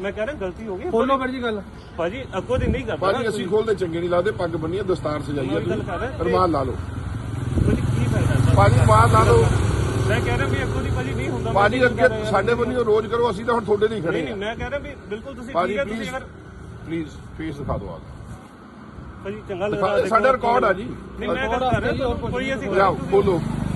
ਮੈਂ ਕਹਿ ਰਿਹਾ ਗਲਤੀ ਹੋ ਗਈ। ਖੋਲੋ ਵੀਰ ਜੀ ਗੱਲ। ਭਾਜੀ ਅੱਗੋਂ ਦੀ ਨਹੀਂ ਕਰਦਾ। ਭਾਜੀ ਅਸੀਂ ਖੋਲਦੇ ਚੰਗੇ ਨਹੀਂ ਲੱਗਦੇ ਪੱਗ ਬੰਨੀਏ ਦਸਤਾਰ ਕਰ ਰਿਹਾ। ਤੁਸੀਂ ਰਮਾਲ ਲਾ ਲਓ। ਭਾਜੀ ਕੀ ਫਾਇਦਾ? ਭਾਜੀ ਮਾਲ ਲਾ ਲਓ। ਮੈਂ ਕਹਿ ਰਿਹਾ ਵੀ ਅੱਗੋਂ ਦੀ ਭਾਜੀ ਨਹੀਂ ਹੁੰਦਾ ਭਾਜੀ ਅੱਗੇ ਸਾਡੇ ਬੰਨਿਓ ਰੋਜ਼ ਕਰੋ ਅਸੀਂ ਤਾਂ ਹੁਣ ਤੁਹਾਡੇ ਨਹੀਂ ਨਹੀਂ ਖੜੇ ਨਹੀਂ ਮੈਂ ਕਹਿ ਰਿਹਾ ਵੀ ਬਿਲਕੁਲ ਤੁਸੀਂ ਭਾਜੀ ਠੀਕ ਹੈ ਤੁਸੀਂ ਅਗਰ ਪਲੀਜ਼ ਫੇਸ ਦਿਖਾ ਦਿਓ ਆਪ। ਭਾਜੀ ਚੰਗਾ ਲੱਗਦਾ ਸਾਡਾ ਰਿਕਾਰਡ ਆ ਜੀ। ਨਹੀਂ ਮੈਂ ਕਰ ਰਿਹਾ ਕੋਈ ਅਸੀਂ ਲਿਆਓ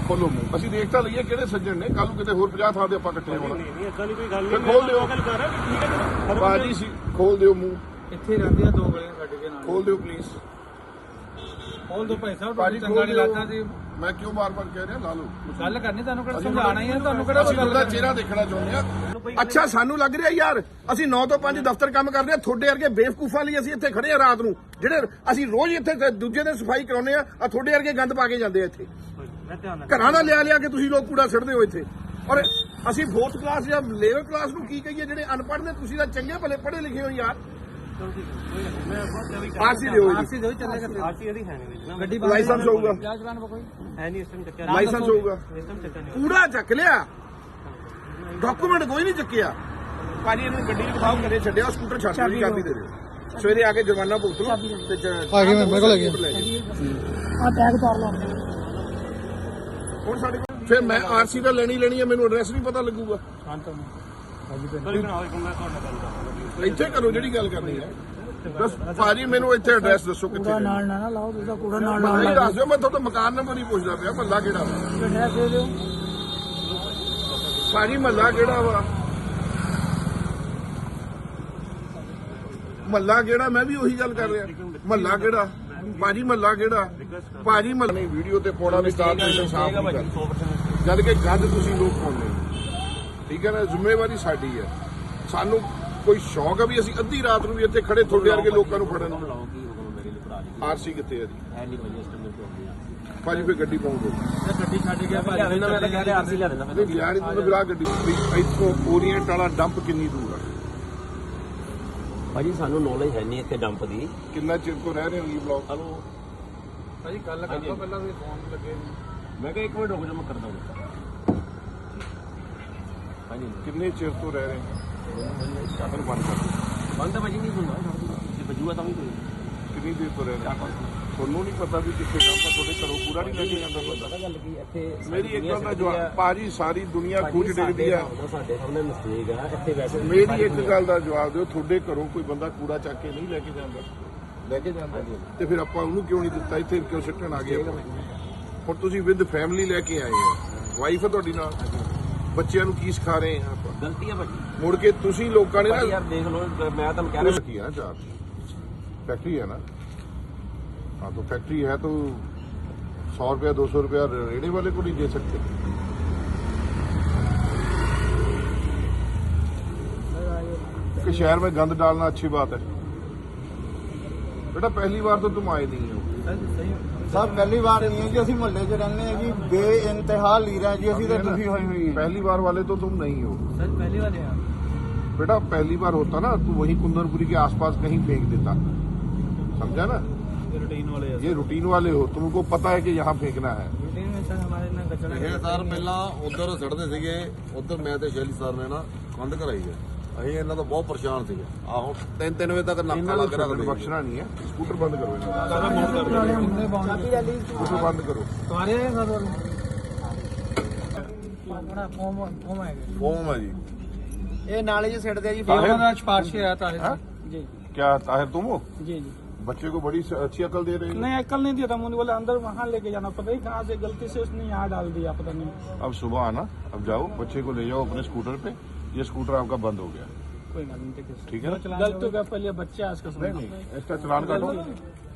ਖੋਲੋ ਮੂੰਹ। ਅਸੀਂ ਦੇਖ ਤਾਂ ਲਈਏ ਕਿਹੜੇ ਸੱਜਣ ਨੇ ਕੱਲ ਨੂੰ ਕਿਤੇ ਹੋਰ 50 ਥਾਂ ਤੇ ਆਪਾਂ ਇਕੱਠੇ ਹੋਣਾ। ਨਹੀਂ ਨਹੀਂ ਇਦਾਂ ਦੀ ਕੋਈ ਗੱਲ ਫਿਰ ਨਹੀਂ ਖੋਲ ਦਿਓ। ਮੈਂ ਗੱਲ ਕਰ ਰਿਹਾ ਵੀ ਠੀਕ ਹੈ ਹਰ ਭਾਜੀ ਸੀ ਖੋਲ ਦਿਓ ਮੂੰਹ। ਇੱਥੇ ਰਹਿੰਦੇ ਆ ਦੋ ਗਲੀਆਂ ਸਾਡੇ ਦੇ ਨਾਲ। ਖੋਲ ਦਿਓ ਪਲੀਜ਼ ਖੋਲ ਦੋ ਭਾਈ ਸਾਹਿਬ ਭਾਜੀ ਚੰਗਾ ਖੋਲ ਨਹੀਂ ਦਿਓ ਲੱਗਦਾ ਜੀ ਮੈਂ ਕਿਉਂ ਬਾਰ-ਬਾਰ ਕਹਿ ਰਿਹਾ? ਲਾ ਲਓ। ਗੱਲ ਕਰਨੀ ਤੁਹਾਨੂੰ ਕਿਹੜਾ ਸਮਝਾਣਾ ਹੀ ਹੈ ਤੁਹਾਨੂੰ ਕਿਹੜਾ ਅਸੀਂ ਉਹਦਾ ਚਿਹਰਾ ਦੇਖਣਾ ਚਾਹੁੰਦੇ ਆ ਅੱਛਾ ਸਾਨੂੰ ਲੱਗ ਰਿਹਾ ਯਾਰ ਅਸੀਂ 9 ਤੋਂ 5 ਦਫ਼ਤਰ ਕੰਮ ਕਰਦੇ ਆ ਤੁਹਾਡੇ ਵਰਗੇ ਬੇਵਕੂਫਾਂ ਲਈ ਅਸੀਂ ਇੱਥੇ ਖੜੇ ਆ ਰਾਤ ਨੂੰ। ਜਿਹੜੇ ਅਸੀਂ ਰੋਜ਼ ਇੱਥੇ ਦੂਜੇ ਦੇ ਸਫ਼ਾਈ ਕਰਾਉਂਦੇ ਆ ਆ ਤੁਹਾਡੇ ਵਰਗੇ ਗੰਦ ਪਾ ਕੇ ਜਾਂਦੇ ਆ ਇੱਥੇ। ਘਰਾਂ ਦਾ ਲਿਆ ਲਿਆ ਕੇ ਤੁਸੀਂ ਲੋਕ ਕੂੜਾ ਸਿੱਟਦੇ ਹੋ ਇੱਥੇ। ਔਰ ਅਸੀਂ ਫੋਰਥ ਕਲਾਸ ਜਾਂ ਲੇਵਲ ਕਲਾਸ ਨੂੰ ਕੀ ਕਹੀਏ ਜਿਹੜੇ ਅਨਪੜ੍ਹ ਨੇ ਤੁਸੀਂ ਤਾਂ ਚੰਗੇ ਭਲੇ ਪੜ੍ਹੇ ਲਿਖੇ ਹੋ ਯਾਰ। ਆਰਸੀ ਦਿਓ ਜੀ। ਦਿਓ ਚੱਲੇ ਕਰਦੇ ਆਰਸੀ ਇਹਦੀ ਹੈ ਨਹੀਂ ਗੱਡੀ ਲਾਇਸੈਂਸ ਹੋਊਗਾ। ਜਾ ਚਲਾਨ ਕੋਈ? ਹੈ ਨਹੀਂ ਇਸ ਟਾਈਮ ਚੱਕਿਆ ਲਾਇਸੈਂਸ ਹੋਊਗਾ। ਇਸ ਟਾਈਮ ਚੱਕਿਆ ਨਹੀਂ। ਕੂੜਾ ਚੱਕ ਲਿਆ। ਡਾਕੂਮੈਂਟ ਕੋਈ ਨਹੀਂ ਚੱਕਿਆ। ਭਾਜੀ ਇਹਨੂੰ ਗੱਡੀ ਨੂੰ ਖਾਓ ਕਰੇ ਛੱਡਿਆ ਸਕੂਟਰ ਛੱਡ ਦਿਓ ਚਾਬੀ ਦੇ ਦਿਓ। ਸਵੇਰੇ ਆ ਕੇ ਜੁਰਮਾਨਾ ਭੁਗਤ ਲਓ ਤੇ ਜ- ਆ ਗਏ ਮੈਂ- ਮੇਰੇ ਕੋਲ ਆ। ਆ ਟੈਗ ਤਾਰ ਲਓ ਹੁਣ ਸਾਡੇ ਕੋਲ ਫਿਰ ਮੈਂ ਆਰਸੀ ਤਾਂ ਲੈਣੀ ਲੈਣੀ ਹੈ ਮੈਨੂੰ ਐਡਰੈਸ ਨਹੀਂ ਪਤਾ ਲੱਗੂਗਾ। ਹੋ ਇੱਥੇ ਕਰੋ ਜਿਹੜੀ ਗੱਲ ਕਰਨੀ ਹੈ। ਬਸ ਭਾਜੀ ਮੈਨੂੰ ਇੱਥੇ ਐਡਰੈਸ ਦੱਸੋ ਕਿੱਥੇ ਹੈ। ਨਾਲ ਨਾ ਲਾਓ ਤੁਸੀਂ ਕੂੜਾ ਨਾਲ ਨਹੀਂ ਦੱਸ ਦਿਓ ਮੈਂ ਤੁਹਾਡਾ ਮਕਾਨ ਨੰਬਰ ਹੀ ਪੁੱਛਦਾ ਪਿਆ ਮੱਲਾ ਕਿਹੜਾ ਵਾ? ਐਡਰੈਸ ਦੇ ਦਿਓ। ਭਾਜੀ ਮੱਲਾ ਕਿਹੜਾ ਵਾ? ਮੱਲਾ ਕਿਹੜਾ? ਮੈਂ ਵੀ ਉਹੀ ਗੱਲ ਕਰ ਰਿਹਾ। ਮੱਲਾ ਕਿਹੜਾ? ਭਾਜੀ ਮੱਲਾ ਕਿਹੜਾ? ਭਾਜੀ ਮੱਲਾ ਨਹੀਂ ਵੀਡੀਓ ਤੇ ਪਾਉਣਾ ਵੀ ਸਾਫ਼ ਨਹੀਂ ਕਰ ਜਦ ਕਿ ਗੱਦ ਤੁਸੀਂ ਲੋਕ ਪਾਉਂਦੇ। ਠੀਕ ਹੈ ਨਾ? ਜ਼ਿੰਮੇਵਾਰੀ ਸਾਡੀ ਹੈ। ਸਾਨੂੰ ਕੋਈ ਸ਼ੌਕ ਹੈ ਵੀ ਅਸੀਂ ਅੱਧੀ ਰਾਤ ਨੂੰ ਵੀ ਇੱਥੇ ਖੜੇ ਤੁਹਾਡੇ ਵਰਗੇ ਲੋਕਾਂ ਨੂੰ ਫੜਨ। ਨੂੰ ਆਰਸੀ ਕਿੱਥੇ ਹੈ ਜੀ? ਭਾਜੀ ਫੇ ਗੱਡੀ ਪਾਉਂਦੇ ਗੱਡੀ ਛੱਡ ਗਿਆ ਭਾਜੀ ਮੈਂ ਤਾਂ ਕਹਿ ਰਿਹਾ ਆਰਸੀ ਲੈ ਲੈਣਾ ਨਹੀਂ ਗੱਡੀ ਇੱਥੋਂ ਓਰੀਐਂਟ ਵਾਲਾ ਡੰਪ ਕਿੰਨੀ ਦੂਰ ਆ? ਭਾਜੀ ਸਾਨੂੰ ਨੌਲੇਜ ਹੈ ਨਹੀਂ ਇੱਥੇ ਡੰਪ ਦੀ। ਕਿੰਨਾ ਚਿਰ ਤੋਂ ਰਹਿ ਰਹੇ ਹੋ ਇਹ ਬਲੌਕ ਹਲੋ? ਭਾਜੀ ਗੱਲ ਕਰ ਲਓ ਪਹਿਲਾਂ ਵੀ ਫੋਨ ਲੱਗੇ। ਮੈਂ ਕਿਹਾ ਇੱਕ ਮਿੰਟ ਰੁਕ ਜਾ ਮੈਂ ਕਰਦਾ ਹਾਂ। ਹਾਂਜੀ ਕਿੰਨੇ ਚਿਰ ਤੋਂ ਰਹਿ ਰਹੇ ਹੋ? ਸ਼ਟਰ ਬੰਦ ਕਰ। ਬੰਦ ਤਾਂ ਭਾਜੀ ਨਹੀਂ ਹੁੰਦਾ ਜੇ ਬਜੂਆ ਤਾਂ ਵੀ ਕੋਈ ਕਿੰਨੀ ਦੇਰ ਤੋਂ ਰਹਿ ਰਹੇ ਹੋ? ਤੁਹਾਨੂੰ ਨਹੀਂ ਪਤਾ ਵੀ ਕਿੱਥੇ ਕੰਮ ਤੁਹਾਡੇ ਘਰੋਂ ਪੂਰਾ ਨਹੀਂ ਲੱਗ ਜਾਂਦਾ ਪਤਾ ਮੇਰੀ ਇੱਕ ਗੱਲ ਦਾ ਜਵਾਬ ਪਾਜੀ ਸਾਰੀ ਦੁਨੀਆ ਖੂਜ ਡਿੱਗਦੀ ਆ। ਸਾਡੇ ਸਾਹਮਣੇ ਮਸਲੀਗ ਆ ਇੱਥੇ ਵੈਸੇ ਮੇਰੀ ਇੱਕ ਗੱਲ ਦਾ ਜਵਾਬ ਦਿਓ ਤੁਹਾਡੇ ਘਰੋਂ ਕੋਈ ਬੰਦਾ ਕੂੜਾ ਚੱਕ ਕੇ ਨਹੀਂ ਲੈ ਕੇ ਜਾਂਦਾ। ਲੈ ਕੇ ਜਾਂਦਾ ਤੇ ਫਿਰ ਆਪਾਂ ਉਹਨੂੰ ਕਿਉਂ ਨਹੀਂ ਦਿੱਤਾ? ਇੱਥੇ ਕਿਉਂ ਸਿੱਟਣ ਆ ਗਏ ਹੁਣ ਤੁਸੀਂ ਵਿਦ ਫੈਮਿਲੀ ਲੈ ਕੇ ਆਏ ਹੋ। ਵਾਈਫ ਆ ਤੁਹਾਡੀ ਨਾਲ। ਬੱਚਿਆਂ ਨੂੰ ਕੀ ਸਿਖਾ ਰਹੇ ਆ ਆਪਾਂ? ਗਲਤੀ ਆ ਭਾਜੀ। ਮੁੜ ਕੇ ਤੁਸੀਂ ਲੋਕਾਂ ਨੇ ਨਾ ਯਾਰ ਦੇਖ ਲਓ ਮੈਂ ਤੁਹਾਨੂੰ ਕਹਿ ਰਿਹਾ ਕੀ ਆ ਚਾਰ ਫੈਕਟਰੀ ਆ ਨਾ। हाँ तो फैक्ट्री है तो सौ रुपया दो सौ रुपया रेड़े वाले को नहीं दे सकते कि शहर में गंद डालना अच्छी बात है बेटा पहली बार तो तुम आए नहीं हो ਸਭ ਪਹਿਲੀ ਵਾਰ ਨਹੀਂ ਹੈ ਜੀ ਅਸੀਂ ਮੁਹੱਲੇ 'ਚ ਰਹਿੰਦੇ ਹਾਂ ਜੀ ਬੇਇੰਤਹਾ ਲੀਰਾ ਜੀ ਅਸੀਂ ਤਾਂ ਦੁਖੀ ਹੋਏ ਹੋਏ ਹਾਂ पहली बार वाले तो तुम नहीं हो ਸਰ ਪਹਿਲੀ ਵਾਰ ਆ बेटा पहली बार होता ना तो वही कुंदनपुरी के आसपास कहीं फेंक देता समझा ना ਰੂਟੀਨ ਵਾਲੇ ਆ ये रूटीन वाले हो तुमको पता है कि यहाँ फेंकना है ਰੂਟੀਨ ਵਿੱਚ ਸਰ ਹਮਾਰੇ ਨਾਲ ਕਚਰਾ ਇਹ ਸਰ ਪਹਿਲਾਂ ਉਧਰ ਸੜਦੇ ਸੀਗੇ ਉਧਰ ਮੈਂ ਤੇ ਸ਼ੈਲੀ ਸਰ ਨੇ ਨਾ ਕੰਧ ਕਰਾਈ ਹੈ ਅਸੀਂ ਇਹਨਾਂ ਤੋਂ ਬਹੁਤ ਪਰੇਸ਼ਾਨ ਸੀਗੇ ਆਹੋ 3-3 ਵਜੇ ਤੱਕ ਨਾਕਾ ਇਹਨਾਂ ਨੂੰ ਲੱਗ ਰਿਹਾ ਛੱਡਣ ਬਖਸ਼ਣਾ ਨਹੀਂ ਹੈ ਸਕੂਟਰ ਬੰਦ ਕਰੋ ਇਹਨਾਂ ਦਾ ਸਕੂਟਰ ਬੰਦ ਕਰੋ ਤੁਹਾਰੇ ਸਰ ਬੜਾ ਫੋਮ ਫੋਮ ਆਏਗਾ ਫੋਮ ਹੈ ਜੀ ਇਹ ਨਾਲੇ 'ਚ ਸਿੱਟਦੇ ਆ ਜੀ ਉਹਨਾਂ ਦਾ ਸਿਫਾਰਿਸ਼ ਹੈ ਤਾਰੇ हाँ? ਜੀ क्या ताहिर तुम हो जी जी बच्चे को बड़ी अच्छी अकल दे रहे हैं। नहीं अकल नहीं दिया था मुझे बोले अंदर वहाँ लेके जाना। पता ही कहाँ से गलती से उसने यहाँ डाल दिया पता नहीं। अब सुबह आना अब जाओ बच्चे को ले जाओ अपने स्कूटर पे। ये स्कूटर आपका बंद हो गया। कोई ना ठीक है। ठीक है ना? गलत हो गया पहले बच्चे आज का नहीं नहीं इसका चलान काटो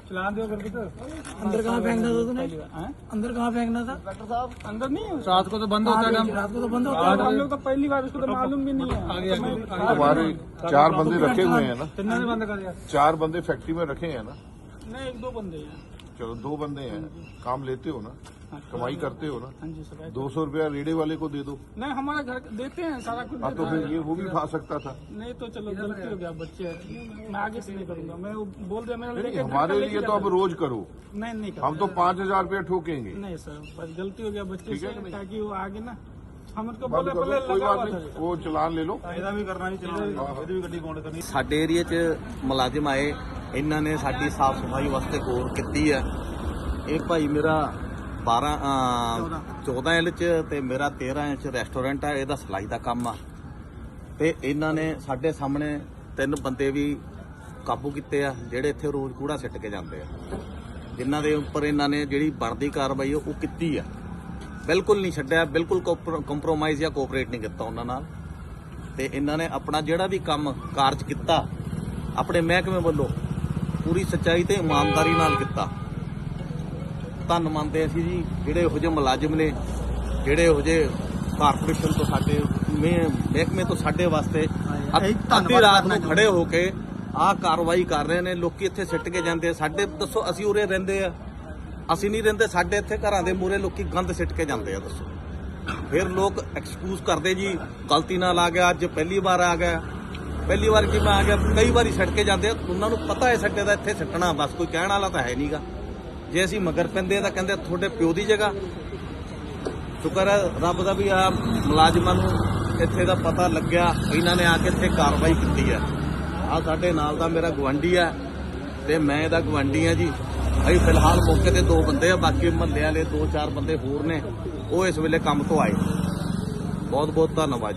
चला दो करके तो अंदर कहाँ फेंकना था तूने अंदर कहाँ फेंकना था डॉक्टर साहब अंदर नहीं रात को तो बंद होता है रात को तो बंद होता है हम लोग तो पहली बार उसको तो मालूम भी नहीं है आगे आगे हमारे चार बंदे रखे हुए हैं ना तिन्ना ने बंद कर दिया चार बंदे फैक्ट्री में रखे हैं ना नहीं एक दो बंदे हैं चलो दो बंदे हैं काम लेते हो ना कमाई करते हो ना हाँ जी सर दो सौ रुपया रेड़े वाले को दे दो नहीं हमारा घर देते हैं सारा कुछ हाँ तो देते फिर ये वो भी खा सकता था हैं। नहीं तो चलो गलती हो गया बच्चे हैं। मैं आगे से नहीं करूंगा मैं वो बोल दिया मेरा नहीं, लेके घर हमारे का लेके लिए तो जाना अब रोज करो है। नहीं नहीं हम तो करते। पाँच हजार रुपया ठोकेंगे नहीं सर बस गलती हो गया बच्चे ठीक है से कि नहीं? ताकि वो आगे ना हम उसको ਬੰਦ बोले ਕਰ पहले ਦਿਓ, ਕੋਈ लगा ਬਾਤ हुआ था ਨਹੀਂ ਉਹ ਚਲਾਨ ਲੈ ਲਓ ਇਹਦਾ ਵੀ ਕਰਨਾ ਨਹੀਂ ਚਾਹੀਦਾ ਇਹਦੀ ਵੀ ਗੱਡੀ ਕੌਣ ਕਰਨੀ ਸਾਡੇ ਏਰੀਆ 'ਚ ਮੁਲਾਜ਼ਮ ਆਏ ਇਹਨਾਂ ਨੇ ਸਾਡੀ ਸਾਫ਼ ਸਫ਼ਾਈ ਵਾਸਤੇ ਕੋਰ ਕੀਤੀ ਹੈ। ਇਹ ਭਾਈ ਮੇਰਾ 12 ਅ, 14 ਇੰਚ 'ਚ ਤੇ ਮੇਰਾ 13 ਇੰਚ ਰੈਸਟੋਰੈਂਟ ਆ ਇਹਦਾ ਸਲਾਈ ਦਾ ਕੰਮ ਆ। ਤੇ ਇਹਨਾਂ ਨੇ ਸਾਡੇ ਸਾਹਮਣੇ ਤਿੰਨ ਬੰਦੇ ਵੀ ਕਾਬੂ ਕੀਤੇ ਆ ਜਿਹੜੇ ਇੱਥੇ ਰੋਜ਼ ਕੂੜਾ ਸਿੱਟ ਕੇ ਜਾਂਦੇ ਆ। ਜਿਨ੍ਹਾਂ ਦੇ ਉੱਪਰ ਇਹਨਾਂ ਨੇ ਜਿਹੜੀ ਬਣਦੀ ਕਾਰਵਾਈ ਉਹ ਕੀਤੀ ਆ। ਬਿਲਕੁਲ ਨਹੀਂ ਛੱਡਿਆ ਬਿਲਕੁਲ ਕੰਪਰੋਮਾਈਜ਼ ਜਾਂ ਕੋਆਪਰੇਟ ਨਹੀਂ ਕੀਤਾ ਉਹਨਾਂ ਨਾਲ। ਤੇ ਇਹਨਾਂ ਨੇ ਆਪਣਾ ਜਿਹੜਾ ਵੀ ਕੰਮ ਕਾਰਜ ਕੀਤਾ ਆਪਣੇ ਮਹਿਕਮੇ ਵੱਲੋਂ ਪੂਰੀ ਸੱਚਾਈ ਤੇ ਇਮਾਨਦਾਰੀ ਨਾਲ ਕੀਤਾ। ਧੰਨ ਮੰਨਦੇ ਅਸੀਂ ਜੀ ਜਿਹੜੇ ਇਹੋ ਜਿਹੇ ਮੁਲਾਜ਼ਮ ਨੇ ਜਿਹੜੇ ਇਹੋ ਜਿਹੇ ਕਾਰਪੋਰੇਸ਼ਨ ਤੋਂ ਸਾਡੇ ਮਹਿ- ਮਹਿਕਮੇ ਤੋਂ ਸਾਡੇ ਵਾਸਤੇ ਅੱਧ- ਅੱਧੀ ਰਾਤ ਨੂੰ ਖੜੇ ਹੋ। ਕੇ ਆਹ ਕਾਰਵਾਈ ਕਰ ਰਹੇ ਨੇ ਲੋਕੀ ਇੱਥੇ ਸਿੱਟ ਕੇ ਜਾਂਦੇ ਆ। ਸਾਡੇ ਦੱਸੋ ਅਸੀਂ ਉਰੇ ਰਹਿੰਦੇ ਆ। ਅਸੀਂ ਨਹੀਂ ਰਹਿੰਦੇ ਸਾਡੇ ਇੱਥੇ ਘਰਾਂ ਦੇ ਮੂਰੇ ਲੋਕੀ ਗੰਦ ਸਿੱਟ ਕੇ ਜਾਂਦੇ ਆ ਦੱਸੋ। ਫਿਰ ਲੋਕ ਐਕਸਕਿਊਜ਼ ਕਰਦੇ ਜੀ ਗਲਤੀ ਨਾਲ ਆ ਗਿਆ ਅੱਜ ਪਹਿਲੀ ਵਾਰ ਆ ਗਿਆ। ਪਹਿਲੀ ਵਾਰ ਕਿ ਮੈਂ ਆ ਗਿਆ, ਕਈ ਵਾਰੀ ਛੱਡ ਕੇ ਜਾਂਦੇ ਆ, ਉਹਨਾਂ ਨੂੰ ਪਤਾ ਹੈ ਸੱਟੇ ਦਾ ਇੱਥੇ ਸੱਟਣਾ, ਬਸ ਕੋਈ ਕਹਿਣ ਵਾਲਾ ਤਾਂ ਹੈ ਨਹੀਂਗਾ ਜੇ ਅਸੀਂ ਮਗਰ ਪੈਂਦੇ ਤਾਂ ਕਹਿੰਦੇ ਤੁਹਾਡੇ ਪਿਓ ਦੀ ਜਗ੍ਹਾ। ਸ਼ੁਕਰ ਹੈ, ਰੱਬ ਦਾ ਵੀ ਆ ਮੁਲਾਜ਼ਮਾਂ ਨੂੰ ਇੱਥੇ ਦਾ ਪਤਾ ਲੱਗਿਆ, ਇਹਨਾਂ ਨੇ ਆ ਕੇ ਇੱਥੇ ਕਾਰਵਾਈ ਕੀਤੀ ਹੈ। ਆ ਸਾਡੇ ਨਾਲ ਦਾ ਮੇਰਾ ਗਵੰਡੀ ਹੈ, ਤੇ ਮੈਂ ਇਹਦਾ ਗਵੰਡੀ ਆ ਜੀ। ਅਸੀਂ ਫਿਲਹਾਲ ਮੌਕੇ ਤੇ ਦੋ ਬੰਦੇ ਆ, ਬਾਕੀ ਮਹੱਲੇ ਵਾਲੇ ਦੋ ਚਾਰ ਬੰਦੇ ਹੋਰ ਨੇ, ਉਹ ਇਸ ਵੇਲੇ ਕੰਮ ਤੋਂ ਆਏ। ਬਹੁਤ ਬਹੁਤ ਧੰਨਵਾਦ।